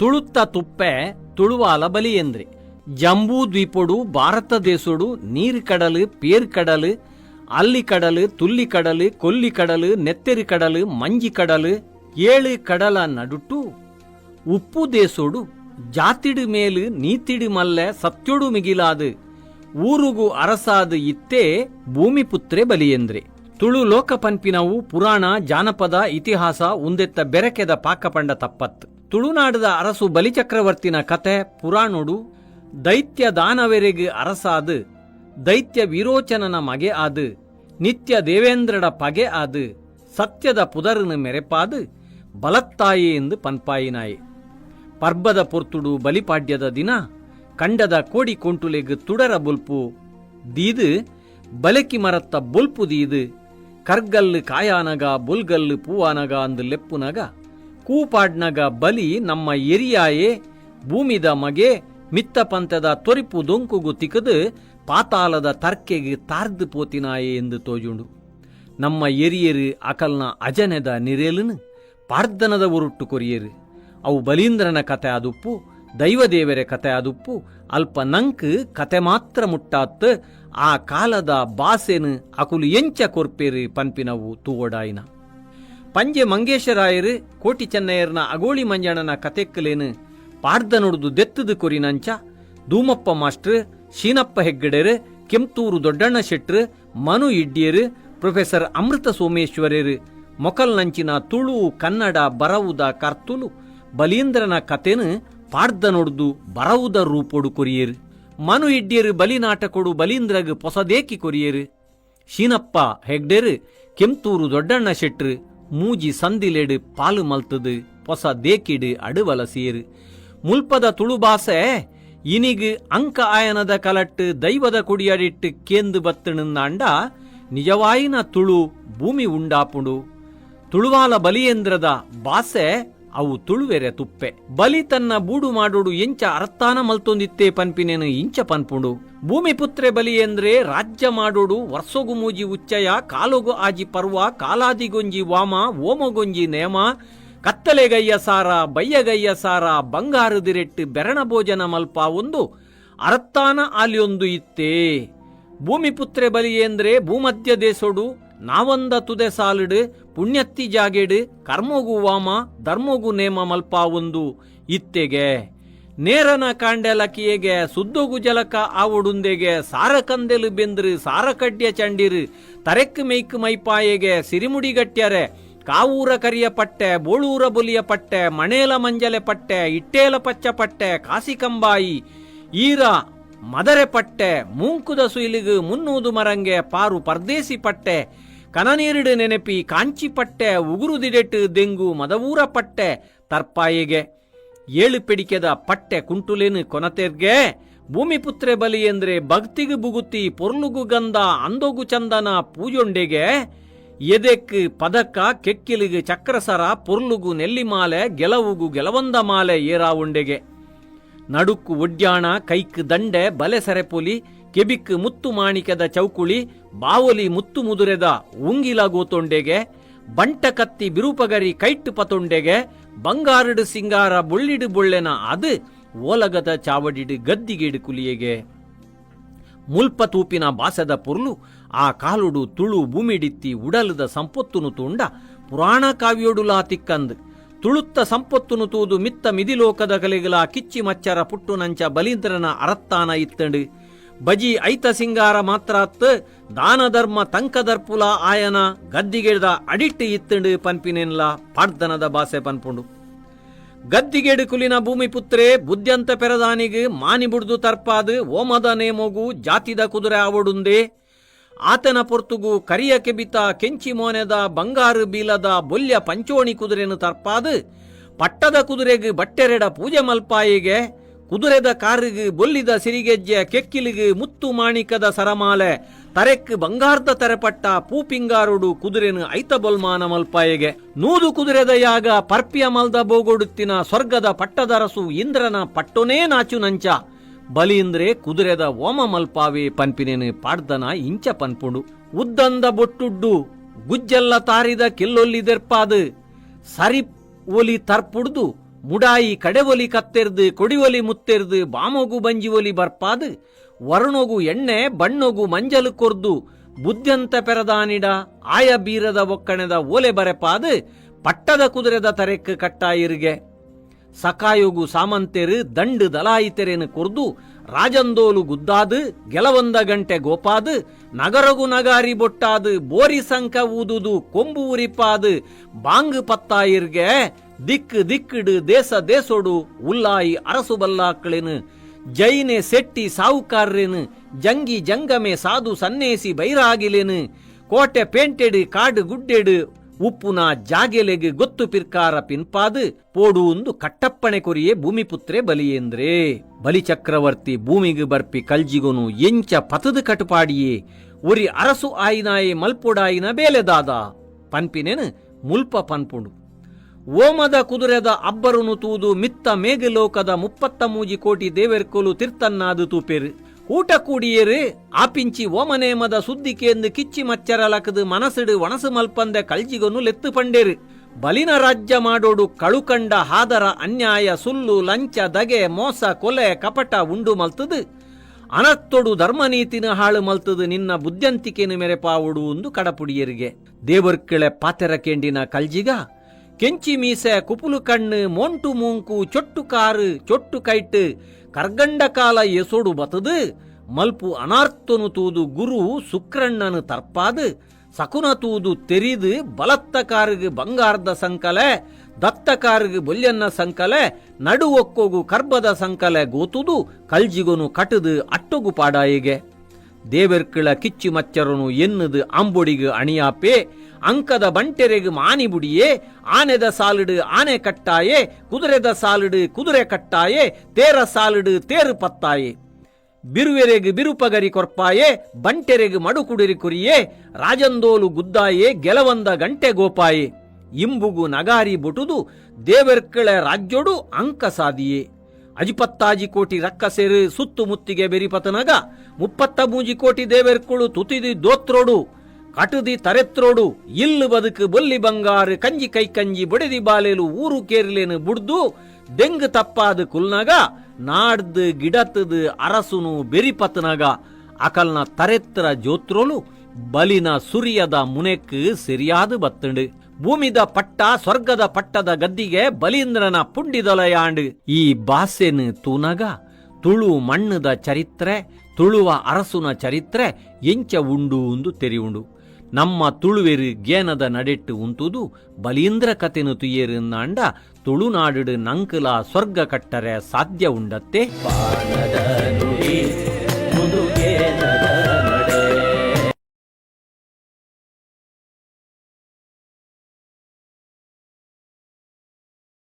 ತುಳುತ್ತ ತುಪ್ಪೆ ತುಳುವಾಲ ಬಲಿಯಂದ್ರೆ. ಜಂಬೂ ದ್ವೀಪಡು ಭಾರತ ದೇಶಡು ನೀರು ಕಡಲು ಪೇರ್ ಕಡಲು ಅಲ್ಲಿ ಕಡಲು ತುಲ್ಲಿ ಕಡಲು ಕೊಲ್ಲಿ ಕಡಲು ನೆತ್ತೆರಿ ಕಡಲು ಮಂಜಿ ಕಡಲು ಏಳು ಕಡಲ ನಡುಟು ಉಪ್ಪು ದೇಶೋಡು ಜಾತಿಡು ಮೇಲು ನೀತಿಡು ಮಲ್ಲೆ ಸತ್ಯೊಡು ಮಿಗಿಲಾದು ಊರುಗು ಅರಸಾದು ಇತ್ತೇ ಭೂಮಿ ಪುತ್ರೆ ಬಲಿಯಂದ್ರೆ. ತುಳು ಲೋಕ ಪನ್ಪಿನವು ಪುರಾಣ ಜಾನಪದ ಇತಿಹಾಸ ಉಂದೆತ್ತ ಬೆರಕೆದ ಪಾಕಪಂಡ ತಪ್ಪತ್ತು. ತುಳುನಾಡದ ಅರಸು ಬಲಿಚಕ್ರವರ್ತಿನ ಕತೆ ಪುರಾಣುಡು ದೈತ್ಯ ದಾನವೆರೆಗೆ ಅರಸಾದು, ದೈತ್ಯ ವಿರೋಚನನ ಮಗೆ ಆದು, ನಿತ್ಯ ದೇವೇಂದ್ರಡ ಪಗೆ ಆದು, ಸತ್ಯದ ಪುದರನ ಮೆರೆಪಾದು, ಬಲತ್ತಾಯಿ ಎಂದು ಪನ್ಪಾಯಿನಾಯಿ. ಪರ್ಬದ ಪೊರ್ತುಡು ಬಲಿಪಾಡ್ಯದ ದಿನ ಕಂಡದ ಕೋಡಿ ಕೊಂಟುಲೆಗ್ ತುಡರ ಬುಲ್ಪು ದೀದು, ಬಲಕಿ ಮರತ್ತ ಬುಲ್ಪು ದೀದು, ಕರ್ಗಲ್ಲು ಕಾಯಾನಗ, ಬುಲ್ಗಲ್ಲು ಪೂವಾನಗ ಅಂದು ಲೆಪ್ಪುನಗ ಕೂಪಾಡ್ನಗ ಬಲಿ ನಮ್ಮ ಎರಿಯಾಯೆ, ಭೂಮಿದ ಮಗೆ ಮಿತ್ತ ಪಂಥದ ತೊರಿಪು ದೊಂಕುಗು ತಿಕದು ಪಾತಾಳದ ತರ್ಕೆಗೆ ತಾರ್ದು ಪೋತಿನಾಯೆ ಎಂದು ತೋಜುಂಡು. ನಮ್ಮ ಎರಿಯರು ಅಕಲ್ನ ಅಜನೆದ ನಿರೇಲನು ಪಾರ್ದನದ ಉರುಟ್ಟು ಕೊರಿಯರು. ಅವು ಬಲೀಂದ್ರನ ಕತೆ ಆದುಪ್ಪು ದೈವದೇವರ ಕತೆ ಆದುಪ್ಪು ಅಲ್ಪ ನಂಕ್ ಕತೆ ಮಾತ್ರ ಮುಟ್ಟಾತ್, ಆ ಕಾಲದ ಬಾಸೆನು ಅಕುಲು ಎಂಚ ಕೊರ್ಪೇರಿ ಪಂಪಿನವು ತೂವಡಾಯಿನ. ಪಂಜೆ ಮಂಗೇಶರಾಯರು ಕೋಟಿ ಚೆನ್ನಯ್ಯರ್ನ ಅಗೋಳಿ ಮಂಜಣ್ಣನ ಕತೆಕ್ಕಲೇನು ಪಾಡ್ದ ನುಡ್ದು ದೆತ್ತದು ಕೊರಿನಂಚ ಧೂಮಪ್ಪ ಮಾಸ್ಟರ್, ಶೀನಪ್ಪ ಹೆಗ್ಗಡೆರ್ ಕೆಂತೂರು ದೊಡ್ಡಣ್ಣ ಶೆಟ್ರು, ಮನು ಇಡ್ಡಿಯರು ಪ್ರೊಫೆಸರ್ ಅಮೃತ ಸೋಮೇಶ್ವರರು, ಮೊಕಲ್ ನಂಚಿನ ತುಳು, ಕನ್ನಡ, ಬರವುದ, ಕರ್ತುಲು, ಬಲೀಂದ್ರನ ಕತೆನು ಪಾರ್ದ ನೋಡ್ದು ಬರವುದ ರೂಪೊಡು ಕೊರಿಯರ್. ಮನು ಇಡ್ಡಿಯರು ಬಲಿ ನಾಟಕೊಡು ಬಲೀಂದ್ರಗ್ ಪೊಸದೇಕಿ ಕೊರಿಯರ್. ಶೀನಪ್ಪ ಹೆಗ್ಡೆರ್ ಕೆಂತೂರು ದೊಡ್ಡಣ್ಣ ಶೆಟ್ರು ಮೂಜಿ ಸಂದಿಲೆಡು ಪಾಲು ಮಲ್ತದು ಪೊಸ ದೇಕಿಡು ಅಡುವಲಸಿಯರು ಮುಲ್ಪದ ತುಳುಬಾಸೆ ಇನಿಗ್ ಅಂಕ ಆಯನದ ಕಲಟ್ಟು ದೈವದ ಕುಡಿಯಡಿಟ್ಟು ಕೇಂದು ಬತ್ತಣಂದಾಂಡ ನಿಜವಾಯಿನ ತುಳು ಭೂಮಿ ಉಂಡಾಪುಂಡು ತುಳುವಾಲ ಬಲಿಯೇಂದ್ರದ ಬಾಸೆ ಅವು ತುಳುವೆರೆ ತುಪ್ಪೆ. ಬಲಿ ತನ್ನ ಬೂಡು ಮಾಡೋಡು ಎಂಚ ಅರ್ಥಾನ ಮಲ್ತೊಂದಿತ್ತೆ ಪನ್ಪಿನೇನು ಇಂಚ ಪನ್ಪುಂಡು. ಭೂಮಿ ಪುತ್ರೆ ಎಂದ್ರೆ ರಾಜ್ಯ ಮಾಡೋಡು ವರ್ಸೊಗು ಮೂಜಿ ಉಚ್ಚಯ, ಕಾಲೊಗು ಆಜಿ ಪರ್ವ ಕಾಲಾದಿಗೊಂಜಿ ವಾಮ ಓಮಗೊಂಜಿ ನೇಮ ಕತ್ತಲೆಗಯ್ಯ ಸಾರ ಬಯ್ಯಗಯ್ಯ ಸಾರ ಬಂಗಾರದಿರೆಟ್ಟು ಬೆರಣ ಭೋಜನ ಮಲ್ಪ ಒಂದು ಅರತ್ತಾನ ಆಲಿಯೊಂದು ಇತ್ತೇ. ಭೂಮಿ ಪುತ್ರೆ ಎಂದ್ರೆ ಭೂಮಧ್ಯ ದೇಶೋಡು ನಾವಂದ ತುದೆ ಸಾಲಿಡು, ಪುಣ್ಯತ್ತಿ ಜಾಗೇಡು, ಕರ್ಮೋಗು ವಾಮ, ಧರ್ಮೋಗು ನೇಮ ಮಲ್ಪ ಒಂದು ಇತ್ತೆಗೆ, ನೇರನ ಕಾಂಡೆಲಕಿಯೆಗೆ ಸುದ್ದೋಗು ಜಲಕ ಆವಡುಂದೆಗೆ ಸಾರಕಂದೆಲು ಸಾರ ಕಡ್ಡ್ಯ ಚಂಡಿರು, ತರೆಕ್ ಮೈಕ್ ಮೈಪಾಯೆಗೆ ಸಿರಿಮುಡಿಗಟ್ಯರೆ ಕಾವೂರ ಕರಿಯ ಪಟ್ಟೆ, ಬೋಳೂರ ಬುಲಿಯ ಪಟ್ಟೆ, ಮಣೇಲ ಮಂಜಲೆ ಪಟ್ಟೆ, ಇಟ್ಟೇಲ ಪಚ್ಚ ಪಟ್ಟೆ ಕಾಸಿಕಂಬಾಯಿ ಈರ, ಮದರೆ ಪಟ್ಟೆ, ಮೂಂಕುದ ಸುಯಿಲಿಗು, ಮುನ್ನೂದು ಮರಂಗೆ, ಪಾರು ಪರ್ದೇಸಿ ಪಟ್ಟೆ ಕನನೀರಿಡು ನೆನಪಿ ಕಾಂಚಿ ಪಟ್ಟೆ ಉಗುರುದಿಡೆಟ್ಟು ದೆಂಗು ಮದವೂರ ಪಟ್ಟೆ ತರ್ಪಾಯಿಗೆ. ಏಳು ಪಿಡಿಕೆದ ಪಟ್ಟೆ ಕುಂಟುಲೇನು ಕೊನತೆರ್ಗೆ. ಭೂಮಿ ಪುತ್ರೆ ಬಲಿ ಎಂದ್ರೆ ಭಕ್ತಿಗು ಬುಗುತಿ ಪೊರ್ಲುಗು ಗಂಧ ಅಂದೋಗು ಚಂದನ ಪೂಜೊಂಡೆಗೆ. ಎದೆಕ್ ಪದಕ ಕೆಕ್ಕಿಲಿಗು ಚಕ್ರಸರ ಪೊರ್ಲುಗು ನೆಲ್ಲಿಮಾಲೆ ಗೆಲವುಗು ಗೆಲವಂದ ಮಾಲೆ ಏರಾವುಂಡೆಗೆ. ನಡುಕು ಒಡ್ಯಾಣ ಕೈಕ್ ದಂಡೆ ಬಲೆ ಸೆರೆಪುಲಿ ಕೆಬಿಕ್ ಮುತ್ತು ಮಾಣಿಕದ ಚೌಕುಳಿ, ಬಾವಲಿ ಮುತ್ತು ಮುದುರೆದ ಉಂಗಿಲ ಗೋತೊಂಡೆಗೆ, ಬಂಟ ಕತ್ತಿ ಬಿರೂಪಗರಿ ಕೈಟ್ ಪತೊಂಡೆಗೆ, ಬಂಗಾರಡು ಸಿಂಗಾರ ಬುಳ್ಳಿಡು ಬುಳ್ಳೆನ ಅದು ಓಲಗದ ಚಾವಡಿಡು ಗದ್ದಿಗೇಡು ಕುಲಿಯೆಗೆ. ಮುಲ್ಪ ತೂಪಿನ ಬಾಸದ ಪುರ್ಲು, ಆ ಕಾಲುಡು ತುಳು ಭೂಮಿಡಿತ್ತಿ ಉಡಲದ ಸಂಪತ್ತುನು ತೂಂಡ ಪುರಾಣ ಕಾವ್ಯೋಡುಲಾ ತಿಕ್ಕಂದ್. ತುಳುತ್ತ ಸಂಪತ್ತುನು ತೂದು ಮಿತ್ತ ಮಿದಿಲೋಕದ ಕಲೆಗಲ ಕಿಚ್ಚಿ ಮಚ್ಚರ ಪುಟ್ಟು ನಂಚ ಬಲೀಂದ್ರನ ಅರತ್ತಾನ ಇತ್ತಂಡು. ಬಜಿ ಐತ ಸಿಂಗಾರ ಮಾತ್ರಾತ್ ದಾನ ಧರ್ಮ ತಂಕದರ್ಪುಲ ಆಯನ ಗದ್ದಿಗೆಡ್ದ ಅಡಿಟ್ಟು ಇತ್ತಂಡು ಪನ್ಪಿನೆನ್ಲ ಪಾಡ್ದನದ ಬಾಸೆ ಪನ್ಪುಂಡು. ಗದ್ದಿಗೆಡು ಕುಲಿನ ಭೂಮಿ ಪುತ್ರೆ ಬುದ್ಧಂತ ಪೆರದಾನಿಗೆ ಮಾನಿ ಬುಡ್ದು ತರ್ಪಾದ್ ಓಮದ ನೇಮೋಗು ಜಾತಿದ ಕುದುರೆ ಆವಡುಂದೆ. ಆತನ ಪೊರ್ತುಗು ಕರಿಯ ಕೆಬಿತ ಕೆಂಚಿ ಮೋನೆದ ಬಂಗಾರು ಬೀಲದ ಬೊಲ್ಯ ಪಂಚೋಣಿ ಕುದುರೆನು ತರ್ಪಾದ್. ಪಟ್ಟದ ಕುದುರೆಗೆ ಬಟ್ಟೆರೆಡ ಪೂಜೆ ಮಲ್ಪಾಯಿಗೆ ಕುದುರೆದ ಕಾರಿಗೆ, ಬೊಲ್ಲಿದ ಸಿರಿಗೆಜ್ಜೆ ಕೆಕ್ಕಿಲಿಗೆ ಮುತ್ತು ಮಾಣಿಕದ ಸರಮಾಲೆ. ತರೆಕ್ ಬಂಗಾರ್ದ ತೆರಪಟ್ಟ ಪೂಪಿಂಗಾರುಡು ಕುದುರೆನು ಐತ ಬೊಲ್ಮಾನ ಮಲ್ಪಾಯೆಗೆ. ನೂದು ಕುದುರೆದ ಯಾಗ ಪರ್ಪಿಯ ಮಲ್ದ ಬೋಗೊಡುತ್ತಿನ ಸ್ವರ್ಗದ ಪಟ್ಟದರಸು ಇಂದ್ರನ ಪಟ್ಟೊನೇ ನಾಚು ನಂಚ. ಬಲೀಂದ್ರೆ ಕುದುರೆದ ಓಮ ಮಲ್ಪಾವೆ ಪನ್ಪಿನೇನು ಪಾಡ್ದನ ಇಂಚ ಪನ್ಪುಂಡು. ಉದ್ದಂದ ಬೊಟ್ಟುಡ್ಡು, ಗುಜ್ಜೆಲ್ಲ ತಾರಿದ ಕೆಲ್ಲೊಲ್ಲಿದೆರ್ಪಾದು ಸರಿ ಒಲಿ ತರ್ಪುಡ್ದು ಮುಡಾಯಿ ಕಡೆವೊಲಿ ಕತ್ತೆರ್ದು, ಕೊಡಿವೊಲಿ ಮುತ್ತೆರ್ದು, ಬಾಮೊಗು ಬಂಜಿವೊಲಿ ಬರ್ಪಾದು. ವರ್ಣೊಗು ಎಣ್ಣೆ, ಬಣ್ಣೋಗು ಮಂಜಲು ಕೊರ್ದು. ಬುದ್ಧಂತ ಪೆರದಾನಿಡ, ಆಯ ಬೀರದ ಒಕ್ಕಣೆದ ಓಲೆ ಬರೆಪಾದು. ಪಟ್ಟದ ಕುದುರೆದ ತರೆಕ್ ಕಟ್ಟಾಯಿರ್ಗೆ. ಸಕಾಯೊಗು ಸಾಮಂತೆರು, ದಂಡು ದಲಾಯಿತೆರೆನು ಕೊರ್ದು. ರಾಜಂದೋಲು ಗುದ್ದಾದು, ಗೆಲವೊಂದ ಗಂಟೆ ಗೋಪಾದು, ನಗರಗು ನಗಾರಿ ಬೊಟ್ಟಾದು, ಬೋರಿ ಸಂಕ ಊದುದು, ಕೊಂಬು ಉರಿಪಾದು, ಬಾಂಗ್ ಪತ್ತಾಯಿರ್ಗೆ ದಿಕ್ಕು ದಿಕ್ಕಿಡು ದೇಶ ದೇಸೊಡು, ಉಲ್ಲಾಯಿ ಅರಸು ಬಲ್ಲಾಕ್ಳೆನು, ಜೈನೆ ಸೆಟ್ಟಿ ಸಾವುಕಾರ್ರೆನು, ಜಂಗಿ ಜಂಗಮೆ ಸಾಧು ಸನ್ನೇಸಿ ಬೈರಾಗಿಲೆನು, ಕೋಟೆ ಪೇಂಟೆಡು, ಕಾಡು ಗುಡ್ಡೆಡು ಉಪ್ಪುನ ಜಾಗೆಲೆಗೆ ಗೊತ್ತು ಪಿರ್ಕಾರ ಪಿನ್ಪಾದು, ಪೋಡು ಒಂದು ಕಟ್ಟಪ್ಪಣೆ ಕೊರಿಯೇ ಭೂಮಿಪುತ್ರೆ ಬಲಿಯೇಂದ್ರೆ. ಬಲಿ ಚಕ್ರವರ್ತಿ ಭೂಮಿಗೆ ಬರ್ಪಿ ಕಲ್ಜಿಗೊನು ಎಂಚ ಪತದ ಕಟುಪಾಡಿಯೇ. ಒರಿ ಅರಸು ಆಯಿನಾಯೆ ಮಲ್ಪುಡಾಯಿನ ಬೇಲೆದಾದ ಪನ್ಪಿನೇನು ಮುಲ್ಪ ಪನ್ಪುಂಡು. ಓಮದ ಕುದುರೆದ ಅಬ್ಬರುನು ತೂದು ಮಿತ್ತ ಮೇಘಲೋಕದ ಮುಪ್ಪತ್ತ ಮೂಜಿ ಕೋಟಿ ದೇವೆರ್ಕೊಲು ತಿರ್ತನ್ನಾದು ತೂಪೆರು. ಊಟ ಕೂಡಿಯೇರು, ಆಪಿಂಚಿ ಓಮನೇಮದ ಸುದ್ದಿಕೆಂದು ಕಿಚ್ಚಿ ಮಚ್ಚರಲಕದು ಮನಸಿಡು ವನಸು ಮಲ್ಪಂದ ಕಳ್ಜಿಗೊನು ಲೆತ್ತು ಪಂಡೇರು. ಬಲಿನ ರಾಜ್ಯ ಮಾಡೋಡು ಕಳುಕಂಡ ಹಾದರ ಅನ್ಯಾಯ ಸುಲ್ಲು ಲಂಚ ದಗೆ ಮೋಸ ಕೊಲೆ ಕಪಟ ಉಂಡು ಮಲ್ತದು. ಅನತ್ತೊಡು ಧರ್ಮನೀತಿನ ಹಾಳು ಮಲ್ತದು ನಿನ್ನ ಬುದ್ಧಂತಿಕೆನು ಮೆರೆಪಾವುಡು ಒಂದು ಕಡಪುಡಿಯರಿಗೆ. ದೇವರ್ಕಿಳೆ ಪಾತೆರ ಕೆಂಡಿನ ಕಲ್ಜಿಗ, ಕೆಂಚಿ ಮೀಸೆ ಕುಪುಲು ಕಣ್ಣು, ಮೋಂಟು ಮೂಂಕು, ಚೊಟ್ಟು ಕಾರು, ಚೊಟ್ಟು ಕೈಟ್ ಕರ್ಗಂಡ ಕಾಲ ಎಸೋಡು ಬತದು, ಮಲ್ಪು ಅನಾರ್ತನು ತೂದು ಗುರು ಸುಕ್ರಣ್ಣನು ತರ್ಪಾದು, ಸಕುನ ತೂದು ತೆರಿದು ಬಲತ್ತ ಕಾರಿಗೆ ಬಂಗಾರದ ಸಂಕಲೆ ದತ್ತ ಕಾರಿಗೆ ಬೊಲ್ಯನ್ನ ಸಂಕಲೆ, ನಡು ಒಕ್ಕೋಗು ಕರ್ಬದ ಸಂಕಲೆ ಗೋತುದು, ಕಲ್ಜಿಗೊನು ಕಟದು ಅಟ್ಟೊಗು ಪಾಡಾಯಿಗೆ. ದೇವೆರ್ಕಿಳ ಕಿಚ್ಚಿ ಮಚ್ಚರನು ಎನ್ನದು ಅಂಬೊಡಿಗೆ ಅಣಿಯಾಪೆ ಅಂಕದ ಬಂಟೆರೆಗೆ ಮಾನಿ ಬುಡಿಯೇ ಆನೆದ ಸಾಲಿಡು ಆನೆ ಕಟ್ಟಾಯೇ, ಕುದುರೆದ ಸಾಲಿಡು ಕುದುರೆ ಕಟ್ಟಾಯೇ, ತೇರ ಸಾಲಿಡು ತೇರು ಪತ್ತಾಯೇ. ಬಿರುವೆರೆಗೆ ಬಿರುಪಗರಿ ಕೊರ್ಪಾಯೆ, ಬಂಟೆರೆಗೆ ಮಡುಕುಡಿರಿ ಕುರಿಯೇ, ರಾಜಂದೋಲು ಗುದ್ದಾಯೆ, ಗೆಲವಂದ ಗಂಟೆ ಗೋಪಾಯೆ. ಇಂಬುಗು ನಗಾರಿ ಬುಟುದು, ದೇವರ್ಕಳ ರಾಜ್ಯೊಡು ಅಂಕ ಸಾದಿಯೇ. ಅಜಿಪತ್ತಾಜಿ ಕೋಟಿ ರಕ್ಕಸೆರು ಸುತ್ತುಮುತ್ತಿಗೆ ಬೆರಿಪತನಗ, ಮುಪ್ಪತ್ತ ಮೂಜಿ ಕೋಟಿ ದೇವೆರ್ಕುಳು ತುತಿದಿ ದೋತ್ರೋಡು. ಕಟುದಿ ತರೆತ್ರೋಡು ಇಲ್ಲು ಬದುಕು ಬೊಲ್ಲಿ ಬಂಗಾರು ಕಂಜಿ ಕೈ ಕಂಜಿ ಬುಡದಿ ಬಾಲೆಲು ಊರು ಕೇರ್ಲೇನು ಬುಡ್ದು ದೆಂಗ್ ತಪ್ಪಾದ ಕುಲ್ನಗ, ನಾಡ್ದು ಗಿಡತದು ಅರಸುನು ಬೆರಿಪತನಗ. ಅಕಲ್ನ ತರೆತ್ರ ಜೋತ್ರೋಲು ಬಲಿನ ಸುರಿಯದ ಮುನೆಕ್ ಸರಿಯಾದ ಬತ್ತಂಡು. ಭೂಮಿದ ಪಟ್ಟ ಸ್ವರ್ಗದ ಪಟ್ಟದ ಗದ್ದಿಗೆ ಬಲೀಂದ್ರನ ಪುಂಡಿದೊಲಯಾಂಡು. ಈ ಬಾಸೆನು ತೂನಗ, ತುಳು ಮಣ್ಣದ ಚರಿತ್ರೆ, ತುಳುವ ಅರಸುನ ಚರಿತ್ರೆ ಎಂಚ ಉಂಡು ಉಂದು ತೆರಿಯುಂಡು. ನಮ್ಮ ತುಳುವೆರು ಗೇನದ ನಡೆಟ್ಟು ಉಂತುದು ಬಲೀಂದ್ರ ಕತೆನು ತುಯ್ಯರು ಅಂಡ ತುಳುನಾಡು ನಂಕಲ ಸ್ವರ್ಗ ಕಟ್ಟರೆ ಸಾಧ್ಯ ಉಂಡತ್ತೆ.